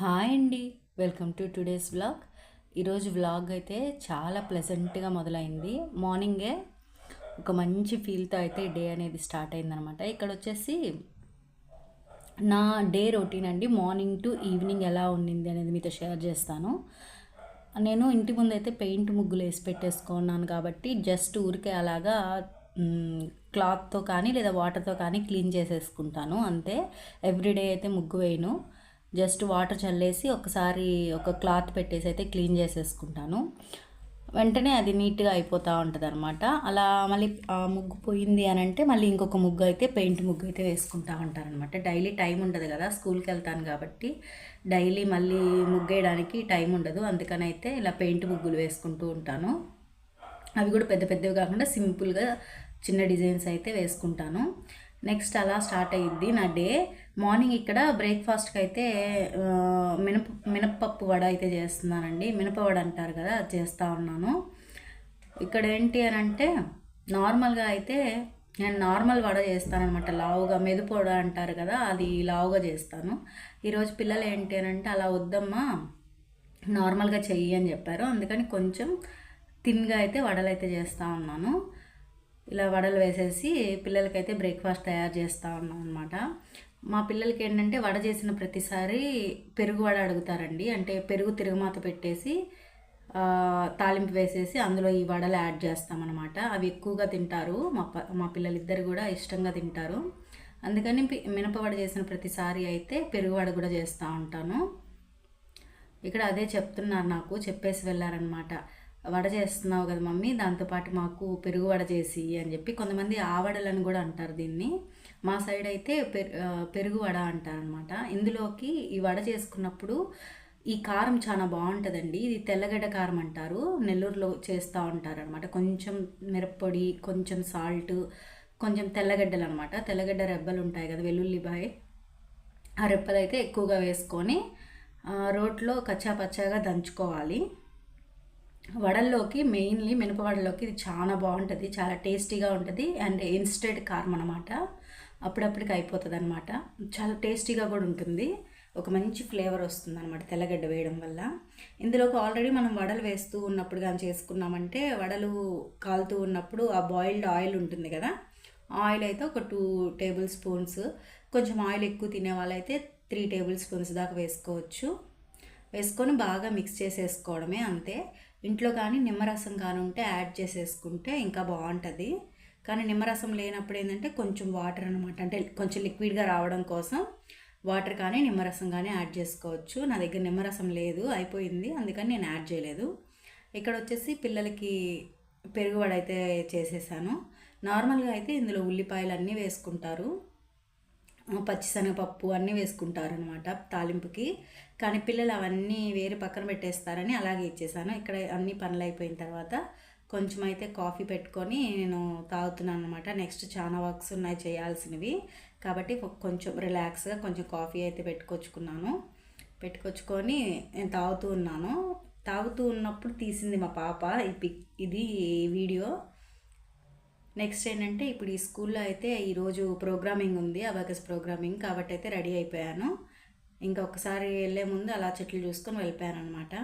Hi అండి. Welcome to today's vlog. ఈరోజు vlog అయితే చాలా ప్లెజెంట్గా మొదలైంది. మార్నింగే ఒక మంచి ఫీల్తో అయితే డే అనేది స్టార్ట్ అయిందనమాట. ఇక్కడ వచ్చేసి నా డే రొటీన్ అండి. మార్నింగ్ టు ఈవినింగ్ ఎలా ఉండింది అనేది మీతో షేర్ చేస్తాను. నేను ఇంటి ముందు అయితే పెయింట్ ముగ్గులు వేసి పెట్టేసుకున్నాను కాబట్టి జస్ట్ ఊరికే అలాగా క్లాత్తో కానీ లేదా వాటర్తో కానీ క్లీన్ చేసేసుకుంటాను. అంతే. ఎవ్రీడే అయితే ముగ్గు వేయను. జస్ట్ వాటర్ చల్లేసి ఒకసారి ఒక క్లాత్ పెట్టేసి అయితే క్లీన్ చేసేసుకుంటాను. వెంటనే అది నీట్గా అయిపోతూ ఉంటుంది అనమాట అలా మళ్ళీ ఆ ముగ్గు పోయింది అని అంటే మళ్ళీ ఇంకొక ముగ్గు అయితే పెయింట్ ముగ్గు అయితే వేసుకుంటా ఉంటారనమాట డైలీ టైం ఉండదు కదా స్కూల్కి వెళ్తాను కాబట్టి డైలీ మళ్ళీ ముగ్గేయడానికి టైం ఉండదు. అందుకని అయితే ఇలా పెయింట్ ముగ్గులు వేసుకుంటూ ఉంటాను. అవి కూడా పెద్ద పెద్దవి కాకుండా సింపుల్గా చిన్న డిజైన్స్ అయితే వేసుకుంటాను. నెక్స్ట్ అలా స్టార్ట్ అయ్యింది నా డే. మార్నింగ్ ఇక్కడ బ్రేక్ఫాస్ట్కి అయితే మినప మినపప్పు వడ అయితే చేస్తున్నానండి. మినప వడ అంటారు కదా అది చేస్తూ ఉన్నాను. ఇక్కడ ఏంటి అని అంటే నార్మల్గా అయితే నేను నార్మల్ వడ చేస్తానమాట లావుగా మెదుపు వడ అంటారు కదా అది లావుగా చేస్తాను. ఈరోజు పిల్లలు ఏంటి అని అంటే అలా వద్దమ్మా నార్మల్గా చెయ్యి అని చెప్పారు. అందుకని కొంచెం థిన్గా అయితే వడలు అయితే చేస్తూ ఉన్నాను. ఇలా వడలు వేసేసి పిల్లలకైతే బ్రేక్ఫాస్ట్ తయారు చేస్తూ ఉన్నాం అనమాట మా పిల్లలకి ఏంటంటే వడ చేసిన ప్రతిసారి పెరుగు వడ అడుగుతారండి. అంటే పెరుగు తిరుగుమాత పెట్టేసి తాలింపు వేసేసి అందులో ఈ వడలు యాడ్ చేస్తామన్నమాట అవి ఎక్కువగా తింటారు. మా ప మా పిల్లలిద్దరు కూడా ఇష్టంగా తింటారు. అందుకని పి- మినపవడ చేసిన ప్రతిసారి అయితే పెరుగు వడ కూడా చేస్తూ ఉంటాను. ఇక్కడ అదే చెప్తున్నారు నాకు చెప్పేసి వెళ్ళారనమాట వడ చేస్తున్నావు కదా మమ్మీ దాంతోపాటు మాకు పెరుగు వడ చేసి అని చెప్పి కొంతమంది ఆవడలని కూడా అంటారు దీన్ని. మా సైడ్ అయితే పెరుగు వడ అంటారనమాట ఇందులోకి ఈ వడ చేసుకున్నప్పుడు ఈ కారం చాలా బాగుంటుందండి. ఇది తెల్లగడ్డ కారం అంటారు. నెల్లూరులో చేస్తూ ఉంటారు అనమాట కొంచెం మిరప్పొడి కొంచెం సాల్ట్ కొంచెం తెల్లగడ్డలు అనమాట తెల్లగడ్డ రెబ్బలు ఉంటాయి కదా వెల్లుల్లిపాయ ఆ రెప్పలు అయితే ఎక్కువగా వేసుకొని రోడ్లో రోట్లో కచ్చా పచ్చాగా దంచుకోవాలి. వడల్లోకి మెయిన్లీ మినపవడలోకి ఇది చాలా బాగుంటుంది చాలా టేస్టీగా ఉంటుంది అండ్ ఇన్స్టెంట్ కారం అనమాట అప్పుడప్పటికి అయిపోతుంది అనమాట చాలా టేస్టీగా కూడా ఉంటుంది. ఒక మంచి ఫ్లేవర్ వస్తుంది అనమాట తెల్లగడ్డ వేయడం వల్ల. ఇందులోకి ఆల్రెడీ మనం వడలు వేస్తూ ఉన్నప్పుడు కానీ చేసుకున్నామంటే వడలు కాలుతూ ఉన్నప్పుడు ఆ బాయిల్డ్ ఆయిల్ ఉంటుంది కదా ఆయిల్ అయితే ఒక టూ టేబుల్ స్పూన్స్. కొంచెం ఆయిల్ ఎక్కువ తినే వాళ్ళైతే త్రీ టేబుల్ స్పూన్స్ దాకా వేసుకోవచ్చు. వేసుకొని బాగా మిక్స్ చేసేసుకోవడమే అంతే. ఇంట్లో కానీ నిమ్మరసం కానీ ఉంటే యాడ్ చేసేసుకుంటే ఇంకా బాగుంటుంది. కానీ నిమ్మరసం లేనప్పుడు ఏంటంటే కొంచెం వాటర్ అనమాట అంటే కొంచెం లిక్విడ్గా రావడం కోసం వాటర్ కానీ నిమ్మరసం కానీ యాడ్ చేసుకోవచ్చు. నా దగ్గర నిమ్మరసం లేదు అయిపోయింది. అందుకని నేను యాడ్ చేయలేదు. ఇక్కడ వచ్చేసి పిల్లలకి పెరుగు అయితే చేసేసాను. నార్మల్గా అయితే ఇందులో ఉల్లిపాయలు అన్నీ వేసుకుంటారు. పచ్చిశనగపప్పు అన్నీ వేసుకుంటారు అనమాట తాలింపుకి. కానీ పిల్లలు అవన్నీ వేరే పక్కన పెట్టేస్తారని అలాగే ఇచ్చేసాను. ఇక్కడ అన్ని పనులు అయిపోయిన తర్వాత కొంచెం అయితే కాఫీ పెట్టుకొని నేను తాగుతున్నాను అనమాట నెక్స్ట్ చాలా వర్క్స్ ఉన్నాయి చేయాల్సినవి. కాబట్టి కొంచెం రిలాక్స్గా కొంచెం కాఫీ అయితే పెట్టుకొచ్చుకున్నాను. పెట్టుకొచ్చుకొని నేను తాగుతూ ఉన్నాను. తాగుతూ ఉన్నప్పుడు తీసింది మా పాప. ఈ పిక్ ఇది వీడియో. నెక్స్ట్ ఏంటంటే ఇప్పుడు ఈ స్కూల్లో అయితే ఈరోజు ప్రోగ్రామింగ్ ఉంది అబాకస్ ప్రోగ్రామింగ్ కాబట్టి అయితే రెడీ అయిపోయాను. ఇంకా ఒకసారి వెళ్ళే ముందు అలా చెట్లు చూసుకొని వెళ్ళిపోయాను అనమాట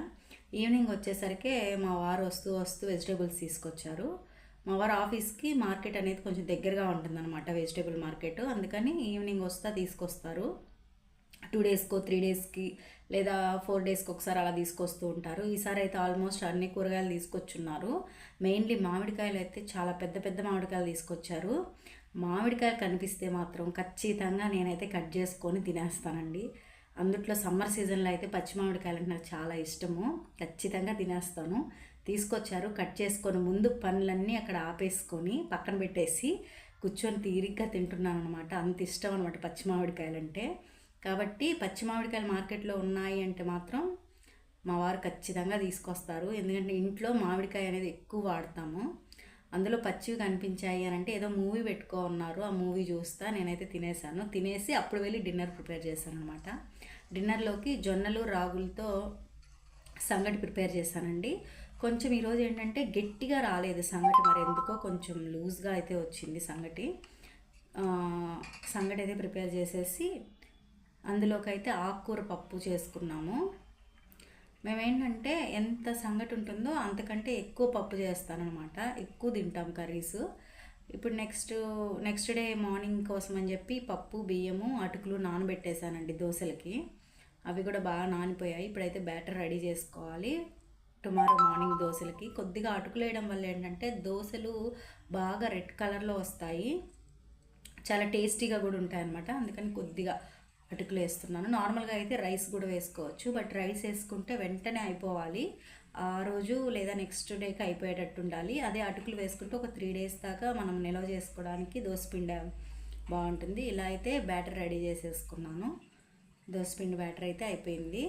ఈవినింగ్ వచ్చేసరికి మా వారు వస్తూ వస్తూ వెజిటేబుల్స్ తీసుకొచ్చారు. మా వారు ఆఫీస్కి మార్కెట్ అనేది కొంచెం దగ్గరగా ఉంటుందన్నమాట వెజిటేబుల్ మార్కెట్. అందుకని ఈవినింగ్ వస్తా తీసుకొస్తారు. టూ డేస్కో త్రీ డేస్కి లేదా ఫోర్ డేస్కి ఒకసారి అలా తీసుకొస్తూ ఉంటారు. ఈసారి అయితే ఆల్మోస్ట్ అన్ని కూరగాయలు తీసుకొచ్చున్నారు. మెయిన్లీ మామిడికాయలు అయితే చాలా పెద్ద పెద్ద మామిడికాయలు తీసుకొచ్చారు. మామిడికాయలు కనిపిస్తే మాత్రం ఖచ్చితంగా నేనైతే కట్ చేసుకొని తినేస్తానండి. అందుట్లో సమ్మర్ సీజన్లో అయితే పచ్చి మామిడికాయలు అంటే నాకు చాలా ఇష్టము. ఖచ్చితంగా తినేస్తాను. తీసుకొచ్చారు. కట్ చేసుకొని ముందు పనులన్నీ అక్కడ ఆపేసుకొని పక్కన పెట్టేసి కూర్చొని తీరిగ్గా తింటున్నాను అనమాట అంత ఇష్టం అనమాట పచ్చి మామిడికాయలు అంటే కాబట్టి పచ్చి మామిడికాయలు మార్కెట్లో ఉన్నాయి అంటే మాత్రం మా వారు ఖచ్చితంగా తీసుకొస్తారు. ఎందుకంటే ఇంట్లో మామిడికాయ అనేది ఎక్కువ వాడతాము. అందులో పచ్చివి కనిపించాయి అని అంటే ఏదో మూవీ పెట్టుకో ఉన్నారు ఆ మూవీ చూస్తా నేనైతే తినేసాను తినేసి అప్పుడు వెళ్ళి డిన్నర్ ప్రిపేర్ చేశాను అనమాట డిన్నర్లోకి జొన్నలు రాగులతో సంగటి ప్రిపేర్ చేశానండి. కొంచెం ఈరోజు ఏంటంటే గట్టిగా రాలేదు సంగటి. మరి ఎందుకో కొంచెం లూజ్గా అయితే వచ్చింది సంగటి. సంగటి అయితే ప్రిపేర్ చేసేసి అందులోకి అయితే ఆకుకూర పప్పు చేసుకున్నాము. మేమేంటంటే ఎంత సంగటి ఉంటుందో అంతకంటే ఎక్కువ పప్పు చేస్తానమాట ఎక్కువ తింటాం కర్రీస్. ఇప్పుడు నెక్స్ట్ నెక్స్ట్ డే మార్నింగ్ కోసం అని చెప్పి పప్పు బియ్యము అటుకులు నానబెట్టేశానండి దోశలకి. అవి కూడా బాగా నానిపోయాయి. ఇప్పుడైతే బ్యాటర్ రెడీ చేసుకోవాలి. టుమారో మార్నింగ్ దోశలకి. కొద్దిగా అటుకులు వేయడం వల్ల ఏంటంటే దోశలు బాగా రెడ్ కలర్లో వస్తాయి. చాలా టేస్టీగా కూడా ఉంటాయి అన్నమాట అందుకని కొద్దిగా అటుకులు వేస్తున్నాను. నార్మల్గా అయితే రైస్ కూడా వేసుకోవచ్చు. బట్ రైస్ వేసుకుంటే వెంటనే అయిపోవాలి. ఆ రోజు లేదా నెక్స్ట్ డేకి అయిపోయేటట్టు ఉండాలి. అదే అటుకులు వేసుకుంటే ఒక త్రీ డేస్ దాకా మనం నిల్వ చేసుకోవడానికి దోసపిండి బాగుంటుంది. ఇలా అయితే బ్యాటర్ రెడీ చేసేసుకున్నాను. దోసపిండి బ్యాటర్ అయితే అయిపోయింది.